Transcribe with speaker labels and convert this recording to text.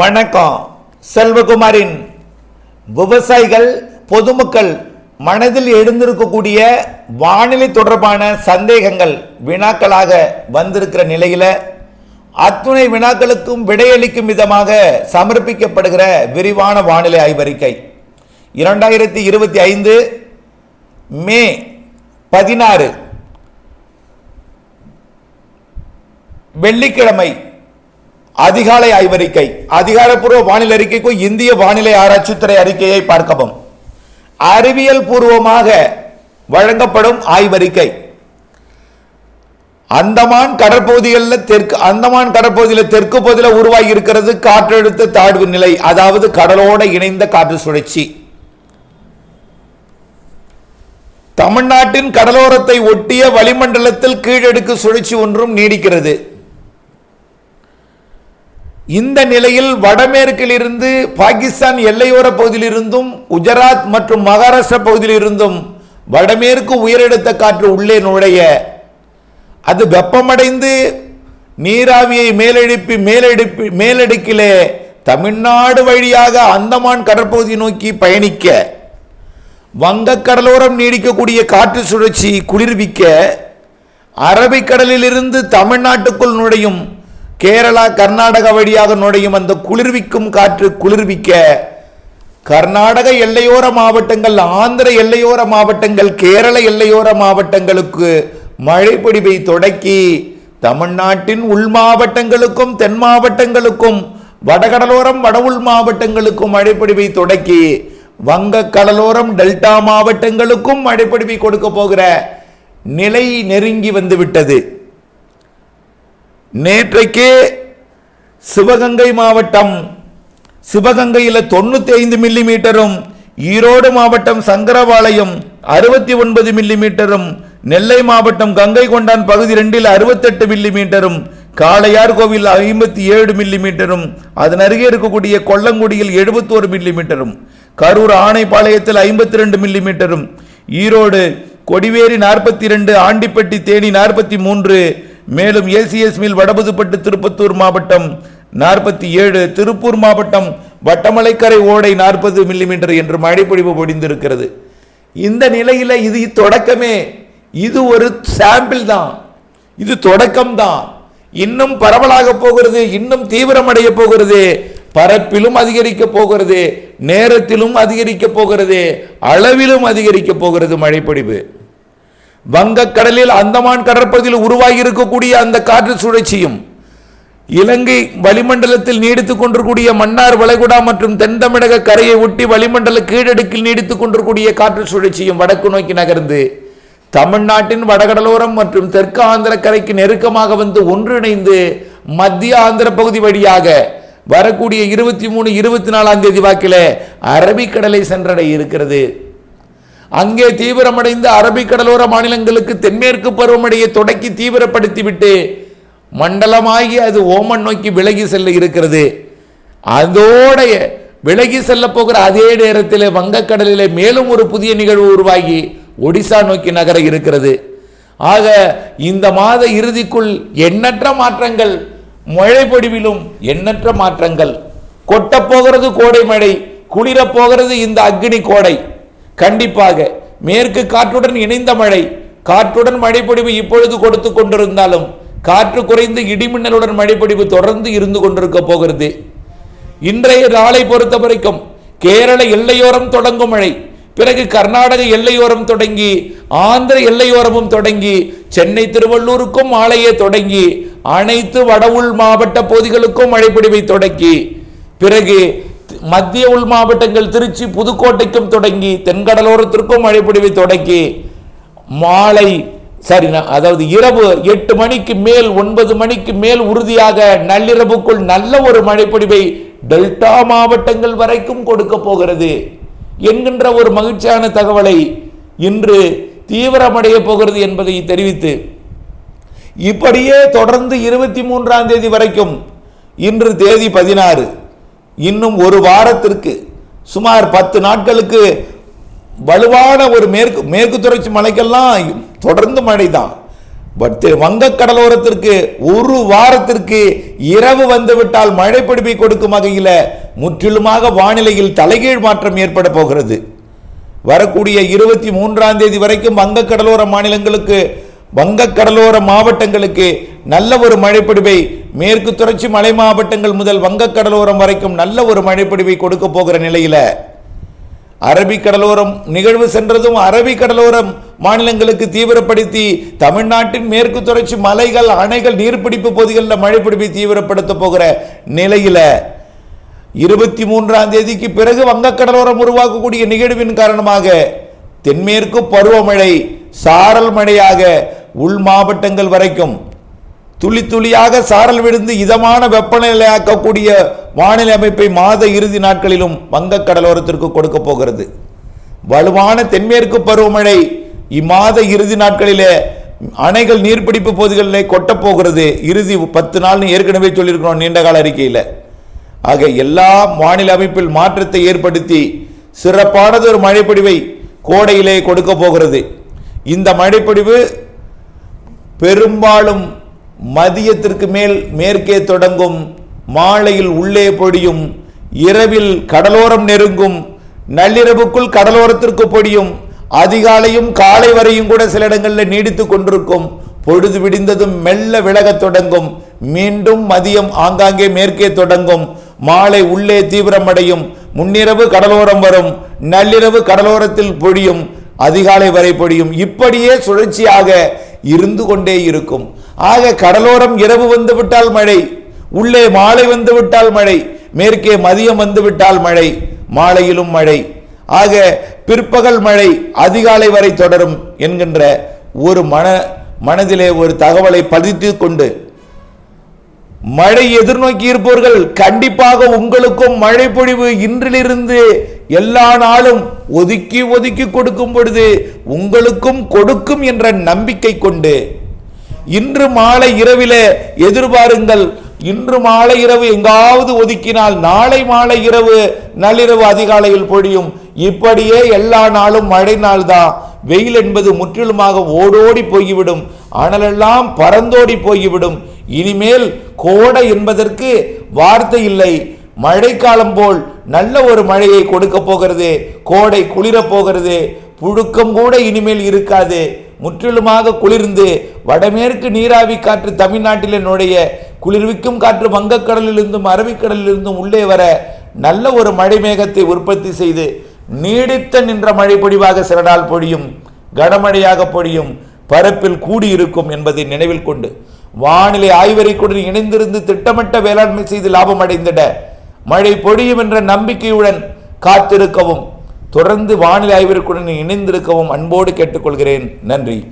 Speaker 1: வணக்கம். செல்வகுமாரின் விவசாயிகள் பொதுமக்கள் மனதில் எழுந்திருக்கக்கூடிய வானிலை தொடர்பான சந்தேகங்கள் வினாக்களாக வந்திருக்கிற நிலையில் அத்துணை வினாக்களுக்கும் விடையளிக்கும் விதமாக சமர்ப்பிக்கப்படுகிற விரிவான வானிலை ஆய்வறிக்கை. இரண்டாயிரத்தி இருபத்தி ஐந்து மே பதினாறு வெள்ளிக்கிழமை அதிகாலை ஆய்வறிக்கை. அதிகாரப்பூர்வ வானிலை அறிக்கைக்கும் இந்திய வானிலை ஆராய்ச்சித்துறை அறிக்கையை பார்க்கவும். அறிவியல் பூர்வமாக வழங்கப்படும் ஆய்வறிக்கை. அந்தமான் கடற்பகுதிகளில் தெற்கு அந்தமான் கடற்பகுதியில் தெற்கு பகுதியில் உருவாகி இருக்கிறது காற்றழுத்த தாழ்வு நிலை அதாவது கடலோட இணைந்த காற்று சுழற்சி. தமிழ்நாட்டின் கடலோரத்தை ஒட்டிய வளிமண்டலத்தில் கீழடுக்கு சுழற்சி ஒன்றும் நீடிக்கிறது. இந்த நிலையில் வடமேற்கிலிருந்து பாகிஸ்தான் எல்லையோர பகுதியிலிருந்தும் குஜராத் மற்றும் மகாராஷ்டிரா பகுதியிலிருந்தும் வடமேற்கு உயரெடுத்த காற்று உள்ளே நுழைய அது வெப்பமடைந்து நீராவியை மேலெழுப்பி மேலெடுப்பி மேலடுக்கிலே தமிழ்நாடு வழியாக அந்தமான் கடற்பகுதி நோக்கி பயணிக்க வங்கக்கடலோரம் நீடிக்கக்கூடிய காற்று சுழற்சி குளிர்விக்க அரபிக்கடலிலிருந்து தமிழ்நாட்டுக்குள் நுழையும் கேரளா கர்நாடக வழியாக நுழையும் அந்த குளிர்விக்கும் காற்று குளிர்விக்க கர்நாடக எல்லையோர மாவட்டங்கள் ஆந்திர எல்லையோர மாவட்டங்கள் கேரள எல்லையோர மாவட்டங்களுக்கு மழை தொடக்கி தமிழ்நாட்டின் உள் மாவட்டங்களுக்கும் தென் மாவட்டங்களுக்கும் வடகடலோரம் வட உள் மாவட்டங்களுக்கும் மழைப்பொடிவை தொடக்கி வங்க கடலோரம் டெல்டா மாவட்டங்களுக்கும் மழைப்பொடிவை கொடுக்க போகிற நிலை நெருங்கி வந்துவிட்டது. நேற்றைக்கு சிவகங்கை மாவட்டம் சிவகங்கையில் தொண்ணூத்தி ஐந்து மில்லி மீட்டரும் ஈரோடு மாவட்டம் சங்கரபாளையம் அறுபத்தி ஒன்பது மில்லி மீட்டரும் நெல்லை மாவட்டம் கங்கை கொண்டான் பகுதி ரெண்டில் அறுபத்தெட்டு மில்லி மீட்டரும் காளையார் கோவில் ஐம்பத்தி ஏழு மில்லி மீட்டரும் அதன் அருகே இருக்கக்கூடிய கொல்லங்குடியில் எழுபத்தோரு மில்லி மீட்டரும் கரூர் ஆணைப்பாளையத்தில் ஐம்பத்தி ரெண்டு மில்லி மீட்டரும் ஈரோடு கொடிவேரி நாற்பத்தி ரெண்டு ஆண்டிப்பட்டி தேனி நாற்பத்தி மூன்று மேலும் ஏசிஎஸ் மில் வடபுதுப்பட்டு திருப்பத்தூர் மாவட்டம் நாற்பத்தி ஏழு திருப்பூர் மாவட்டம் வட்டமலைக்கரை ஓடை நாற்பது மில்லிமீட்டர் என்று மழைப்பொழிவு பொடிந்திருக்கிறது இந்த நிலையில் இது தொடக்கமே இது ஒரு சாம்பிள் தான். இது தொடக்கம் தான். இன்னும் பரவலாக போகிறது இன்னும் தீவிரமடைய போகிறது. பரப்பிலும் அதிகரிக்க போகிறது நேரத்திலும் அதிகரிக்க போகிறது அளவிலும் அதிகரிக்க போகிறது மழைப்பொழிவு. வங்கக்கடலில் அந்தமான் கடற்பகுதியில் உருவாகி இருக்கக்கூடிய அந்த காற்று சுழற்சியும் இலங்கை வளிமண்டலத்தில் நீடித்துக் கொண்டிருக்கூடிய மன்னார் வளைகுடா மற்றும் தென் தமிழக கரையை ஒட்டி வளிமண்டல கீழடுக்கில் நீடித்துக் கொண்டிருக்கூடிய காற்று சுழற்சியும் வடக்கு நோக்கி நகர்ந்து தமிழ்நாட்டின் வடகடலோரம் மற்றும் தெற்கு ஆந்திர கரைக்கு நெருக்கமாக வந்து ஒன்றிணைந்து மத்திய ஆந்திர பகுதி வழியாக வரக்கூடிய இருபத்தி மூணு இருபத்தி நாலாம் தேதி வாக்கில் அரபிக்கடலை சென்றடைய இருக்கிறது அங்கே தீவிரமடைந்த அரபிக்கடலோர மாநிலங்களுக்கு தென்மேற்கு பருவமழையை தொடக்கி தீவிரப்படுத்திவிட்டு மண்டலமாகி அது ஓமன் நோக்கி விலகி செல்ல இருக்கிறது. அதோடைய விலகி செல்ல போகிற அதே நேரத்தில் வங்கக்கடலிலே மேலும் ஒரு புதிய நிகழ்வு உருவாகி ஒடிசா நோக்கி நகர இருக்கிறது. ஆக இந்த மாத இறுதிக்குள் எண்ணற்ற மாற்றங்கள் மழை பொடிவிலும் எண்ணற்ற மாற்றங்கள். கொட்டப் போகிறது கோடை மழை குளிரப்போகிறது இந்த அக்னி கோடை. கண்டிப்பாக மேற்கு காற்றுடன் இணைந்த மழை காற்றுடன் மழைப்பொழிவு இப்பொழுது கொடுத்து கொண்டிருந்தாலும் காற்று குறைந்து இடிமின்னலுடன் மழைப்பொழிவு தொடர்ந்து இருந்து கொண்டிருக்க போகிறது. இன்றைய நாளை பொறுத்த வரைக்கும் கேரள எல்லையோரம் தொடங்கும் மழை பிறகு கர்நாடக எல்லையோரம் தொடங்கி ஆந்திர எல்லையோரமும் தொடங்கி சென்னை திருவள்ளூருக்கும் மாலையே தொடங்கி அனைத்து வட உள் மாவட்ட பகுதிகளுக்கும் மழைப்பொழிவை தொடங்கி பிறகு மத்திய உள் மாவட்டங்கள் திருச்சி புதுக்கோட்டைக்கும் தொடங்கி தென்கடலோரத்திற்கும் மழைப்பொழிவை தொடங்கி மாலை சரி அதாவது இரவு எட்டு மணிக்கு மேல் ஒன்பது மணிக்கு மேல் உறுதியாக நள்ளிரவுக்குள் நல்ல ஒரு மழைப்பொழிவை டெல்டா மாவட்டங்கள் வரைக்கும் கொடுக்க போகிறது என்கின்ற ஒரு மகிழ்ச்சியான தகவலை இன்று தீவிரமடைய போகிறது என்பதை தெரிவித்து இப்படியே தொடர்ந்து இருபத்தி மூன்றாம் தேதி வரைக்கும் இன்று தேதி பதினாறு. இன்னும் ஒரு வாரத்திற்கு சுமார் பத்து நாட்களுக்கு வலுவான ஒரு மேற்கு மேற்கு தொடர்ச்சி மலைக்கெல்லாம் தொடர்ந்து மழை தான் பட் வங்கக் கடலோரத்திற்கு ஒரு வாரத்திற்கு இரவு வந்துவிட்டால் மழை பிடிப்பை கொடுக்கும் வகையில் முற்றிலுமாக வானிலையில் தலைகீழ் மாற்றம் ஏற்பட போகிறது. வரக்கூடிய இருபத்தி மூன்றாம் தேதி வரைக்கும் வங்க கடலோர மாநிலங்களுக்கு வங்க கடலோர மாவட்டங்களுக்கு நல்ல ஒரு மழைப்பிடிவை மேற்கு தொடர்ச்சி மலை மாவட்டங்கள் முதல் வங்க கடலோரம் வரைக்கும் நல்ல ஒரு மழைப்பிடிவை கொடுக்க போகிற நிலையில அரபிக்கடலோரம் நிகழ்வு சென்றதும் அரபிக்கடலோரம் மாநிலங்களுக்கு தீவிரப்படுத்தி தமிழ்நாட்டின் மேற்கு தொடர்ச்சி மலைகள் அணைகள் நீர்பிடிப்பு பகுதிகளில் மழைப்பிடிப்பை தீவிரப்படுத்த போகிற நிலையில இருபத்தி மூன்றாம் தேதிக்கு பிறகு வங்கக்கடலோரம் உருவாக்கக்கூடிய நிகழ்வின் காரணமாக தென்மேற்கு பருவமழை சாரல் மழையாக உள் மாவட்டங்கள் வரைக்கும் துளி துளியாக சாரல் விழுந்து இதமான வெப்பநிலையாக்கக்கூடிய வானிலை அமைப்பை மாத இறுதி நாட்களிலும் வங்கக் கடலோரத்திற்கு கொடுக்க போகிறது. வலுவான தென்மேற்கு பருவமழை இம்மாத இறுதி நாட்களிலே அணைகள் நீர்பிடிப்பு பகுதிகளிலே கொட்டப் போகிறது. இறுதி பத்து நாள்னு ஏற்கனவே சொல்லியிருக்கிறோம் நீண்டகால அறிக்கையில். ஆக எல்லா மாநில அமைப்பில் மாற்றத்தை ஏற்படுத்தி சிறப்பானது ஒரு மழைப்பொழிவை கோடையிலே கொடுக்க போகிறது. இந்த மழைப்பொழிவு பெரும்பாலும் மதியத்திற்கு மேல் மேற்கே தொடங்கும் மாலையில் உள்ளே பொடியும் இரவில் கடலோரம் நெருங்கும் நள்ளிரவுக்குள் கடலோரத்திற்கு பொடியும் அதிகாலையும் காலை வரையும் கூட சில இடங்களில் நீடித்துக் கொண்டிருக்கும் பொழுது விடிந்ததும் மெல்ல விலகத் தொடங்கும் மீண்டும் மதியம் ஆங்காங்கே மேற்கே தொடங்கும் மாலை உள்ளே தீவிரமடையும் முன்னிரவு கடலோரம் வரும் நள்ளிரவு கடலோரத்தில் பொழியும் அதிகாலை வரை பொழியும் இப்படியே சுழற்சியாக இருந்து கொண்டே இருக்கும். ஆக கடலோரம் இரவு வந்து விட்டால் மழை உள்ளே மாலை வந்து விட்டால் மழை மேற்கே மதியம் வந்துவிட்டால் மழை மாலையிலும் மழை. ஆக பிற்பகல் மழை அதிகாலை வரை தொடரும் என்கின்ற ஒரு மன மனதிலே ஒரு தகவலை பதித்து கொண்டு மழை எதிர்நோக்கி இருப்பவர்கள் கண்டிப்பாக உங்களுக்கும் மழை பொழிவு இன்றிலிருந்து எல்லா நாளும் ஒதுக்கி ஒதுக்கி கொடுக்கும் பொழுது உங்களுக்கும் கொடுக்கும் என்ற நம்பிக்கை கொண்டு இன்று மாலை இரவிலே எதிர்பாருங்கள் இன்று மாலை இரவு எங்காவது ஒதுக்கினால் நாளை மாலை இரவு நள்ளிரவு அதிகாலையில் பொழியும். இப்படியே எல்லா நாளும் மழை நாள் தான் வெயில் என்பது முற்றிலுமாக ஓடோடி போய்விடும். அனலெல்லாம் பறந்தோடி போய்விடும். இனிமேல் கோடை என்பதற்கு வார்த்தை இல்லை. மழைக்காலம் போல் நல்ல ஒரு மழையை கொடுக்க போகிறது. கோடை குளிரப் போகிறது. புழுக்கம் கூட இனிமேல் இருக்காது. முற்றிலுமாக குளிர்ந்து வடமேற்கு நீராவி காற்று தமிழ்நாட்டில் நுழைய குளிர்விக்கும் காற்று வங்கக்கடலிலிருந்தும் அரபிக்கடலிலிருந்தும் உள்ளே வர நல்ல ஒரு மழை மேகத்தை உற்பத்தி செய்து நீடித்த நின்ற மழை பொழிவாக சில நாள் பொழியும் கனமழையாக பொழியும் பரப்பில் கூடியிருக்கும் என்பதை நினைவில் கொண்டு வானிலை ஆய்வறிக்குடன் இணைந்திருந்து திட்டமிட்ட வேளாண்மை செய்து லாபம் அடைந்திட மழை பொழியும் என்ற நம்பிக்கையுடன் காத்திருக்கவும். தொடர்ந்து வானிலை ஆய்விற்குடன் இணைந்திருக்கவும். அன்போடு கேட்டுக்கொள்கிறேன். நன்றி.